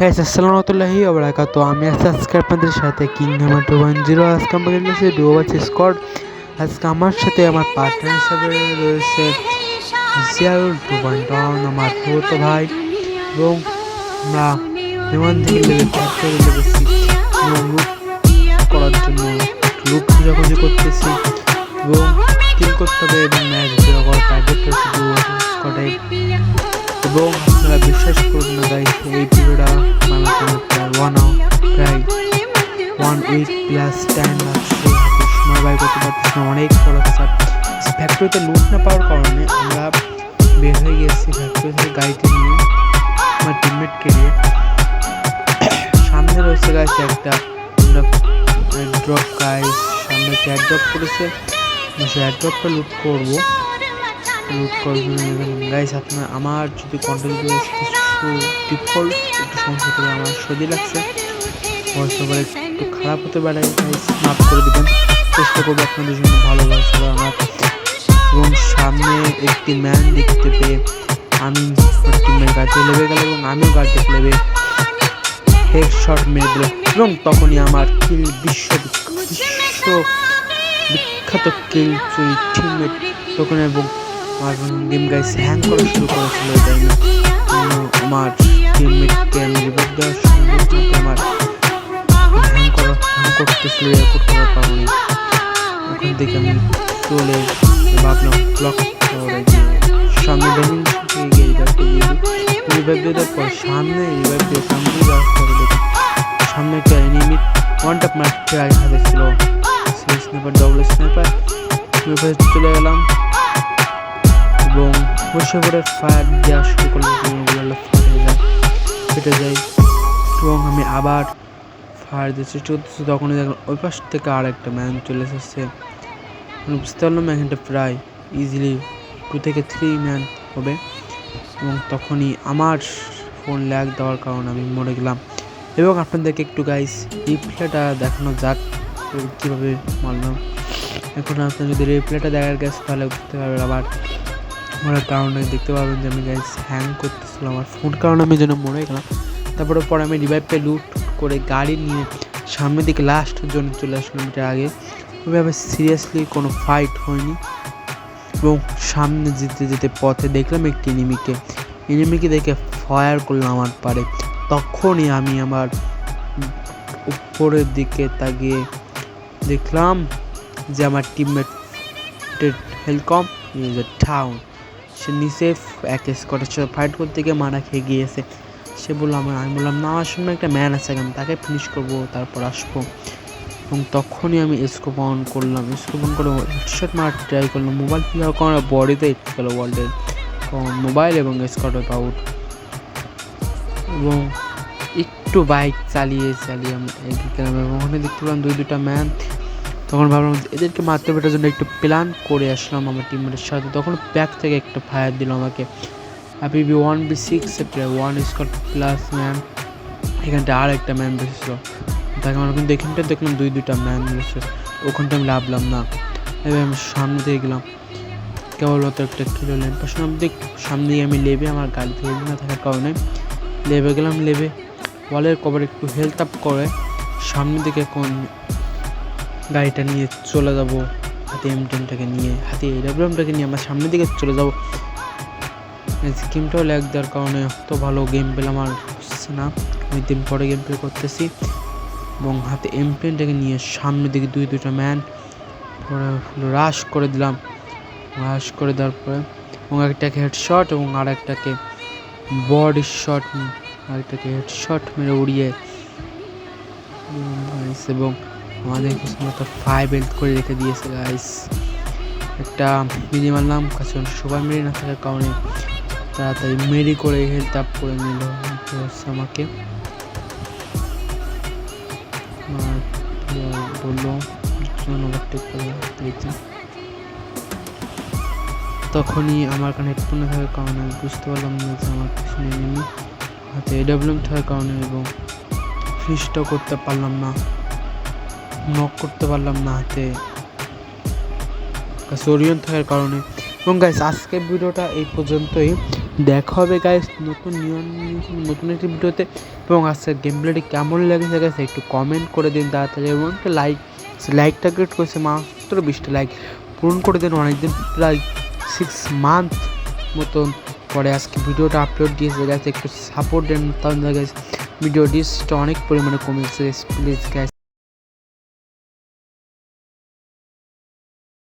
Guys, আসসালামু আলাইহি ওয়া তো আমি আছি আজকে আপনাদের সাথে কিংডম টু ওয়ান জিরো আজকে আমাকে দিয়েছে ডুয়োবাচ স্কট আজকে আমার সাথে আমার পার্টনার হিসাবে রয়েছে জিয়ারুল টু ওয়ান টন আমার তো ভাই। এবং আমরা বিমান থেকে লেগে করার জন্য one one week plus time লাগছে অনেক খরচ স্যার ফ্যাক্টরিতে লুট না পাওয়ার কারণে আমরা বের হয়ে গেছি ফ্যাক্টরি থেকে গাড়িটি নিয়ে সামনে রয়েছে গাছ একটা ড্রপ গাইস সামনে একটা অ্যাড্রপ করেছে সেই অ্যাড্রপটা লুট করব লুট জন্য গাইস আপনার আমার যদি কন্টেন্ট কিছু ডিফল্ট একটু সমস্যা পারে, আমার সর্দি লাগছে। ভয়েস একটু খারাপ হতে পারে মাফ করে দেবেন। চেষ্টা করব আপনাদের জন্য ভালো ভয়েস ওভার আমার এবং সামনে একটি ম্যান দেখতে পেয়ে আমি একটি টিমের গাড়িতে লেবে গেল এবং আমিও গাড়িতে লেবে হেড শট মেরে দিল এবং তখনই আমার কিল বিশ্ব বিশ্ব বিখ্যাত কিল চুরি টিমমেট তখন এবং গেম গাইস হ্যাং করা শুরু করেছিল, তাই না? আমার টিমমেটকে আমি রিভাইভ করা থেকে আমি চলে ভাবলাম ব্লক সামনে থেকে গিয়ে। সামনে দিয়ে সামনে দেখি সামনে একটা এনিমি ওয়ান টপ মারতে আগে ছিল। স্নাইপার ডবল স্নাইপার চলে গেলাম। এবং বসে পড়ে ফায়ার দেওয়া শুরু করলাম। ফাটে যায় এবং আমি আবার ফায়ার দিয়ে চেষ্টা করতেছি তখনই দেখলাম ওই পাশ থেকে আর একটা ম্যান চলে এসেছে। আমি বুঝতে পারলাম এখানটা প্রায় ইজিলি টু থেকে থ্রি ম্যান হবে। এবং তখনই আমার ফোন ল্যাগ দেওয়ার কারণে আমি মরে গেলাম। এবং আপনাদেরকে একটু গাইস রিপ্লেটা দেখানো যাক কীভাবে মারলাম। এখন আপনার যদি রিপ্লেটা দেখার গেছে তাহলে বুঝতে পারবেন আবার। মরার কারণে দেখতে পাবেন যে আমি গাইস হ্যাং করতেছিলাম আমার ফোন কারণে আমি যেন মরে গেলাম। তারপরে পরে আমি রিভাইভটা লুট করে গাড়ি নিয়ে সামনের দিকে লাস্ট জন্য চলে আসলাম এটা আগে। ওইভাবে সিরিয়াসলি কোনো ফাইট হয়নি এবং সামনে যেতে যেতে পথে দেখলাম একটি এনিমিকে এনিমিকে দেখে ফায়ার করলাম আমার পারে তখনই আমি আমার উপরের দিকে তাকিয়ে দেখলাম যে আমার টিমমেট হেলথ কম ইজ এ টাউন সে নিচে এক স্কটের সাথে ফাইট করতে গিয়ে মারা খেয়ে গিয়েছে। সে বলল, আমার আমি বললাম, না আমার সামনে একটা ম্যান আছে আমি তাকে ফিনিশ করব, তারপর আসব। এবং তখনই আমি স্কোপ অন করলাম স্কোপ অন করে হেডশট মারার ট্রাই করলাম। মোবাইল ফিগার করার বডিতে এটকে গেলো ওয়ার্ল্ডের মোবাইল এবং স্কট আউট এবং একটু বাইক চালিয়ে চালিয়ে আমি গেলাম এবং ওখানে দেখতে পেলাম দুই দুটা ম্যান তখন ভাবলাম এদেরকে মারতে পেটার জন্য একটু প্ল্যান করে আসলাম আমার টিমের সাথে। তখন ব্যাক থেকে একটা ফায়ার দিল আমাকে। আপনি B one B six one Scott plus man এখানটা আর একটা ম্যান বসেছিল। তাকে আমার কিন্তু এখানটা দেখলাম দুই দুইটা ম্যান রয়েছে ওখানটা আমি লাভলাম না। এবার আমি সামনে দিয়ে গেলাম। কেবলমাত্র একটা কিলো ল্যাম্প পাশে দেখ, সামনে আমি লেবে, আমার গাড়ি থেকে না থাকার কারণে লেবে গেলাম, লেবে। ওয়ালের কভার একটু হেল্প আপ করে। সামনে দিকে কোন গাড়িটা নিয়ে চলে যাব। হাতে এম টেনটাকে নিয়ে। হাতে এডাব্লিউএমটাকে নিয়ে আমার সামনের দিকে চলে যাব। গেমটাও ল্যাগ দেওয়ার কারণে অত ভালো গেম পেলাম আর হচ্ছে না। অনেক দিন পরে গেম প্লে করতেছি। এবং হাতে এম টেনটাকে নিয়ে সামনের দিকে দুই, দুইটা ম্যান রাশ করে দিলাম। রাশ করে দেওয়ার পরে এবং একটাকে হেডশট এবং আর একটাকে বডি শট আর আরেকটাকে হেডশট মেরে উড়িয়ে এবং আমাদের মতো ফাইভ হেলথ করে রেখে দিয়েছে গাইস একটা মিনি মারলাম কাছে সবাই মেরে না থাকার কারণে তাড়াতাড়ি মেরি করে হেলথ আপ করে নিল। আমাকে। করে তখনই আমার কানে হেডফোনে থাকার কারণে বুঝতে পারলাম না যে আমার পিছনে হাতে এডাব্লিউএম থাকার কারণে এবং ফিসটাও করতে পারলাম না। নক করতে পারলাম না হাতে। ওরিয়ন থাকার কারণে। এবং গাইস আজকের ভিডিওটা এই পর্যন্তই। দেখা হবে গাইস নতুন নিয়ম নতুন একটি ভিডিওতে। এবং আজকের গেম প্লেটি কেমন লেগেছে গেছে একটু কমেন্ট করে দিন তাড়াতাড়ি। এবং একটা লাইক লাইক টার্গেট করেছে মাত্র বিশটা লাইক পূরণ করে দিন অনেকদিন, প্রায় সিক্স মান্থ মতন পরে আজকে ভিডিওটা আপলোড দিয়েছে গেছে একটু সাপোর্ট দেন তাহলে গেছে ভিডিও ডিসটা অনেক পরিমাণে কমেছে। Please gas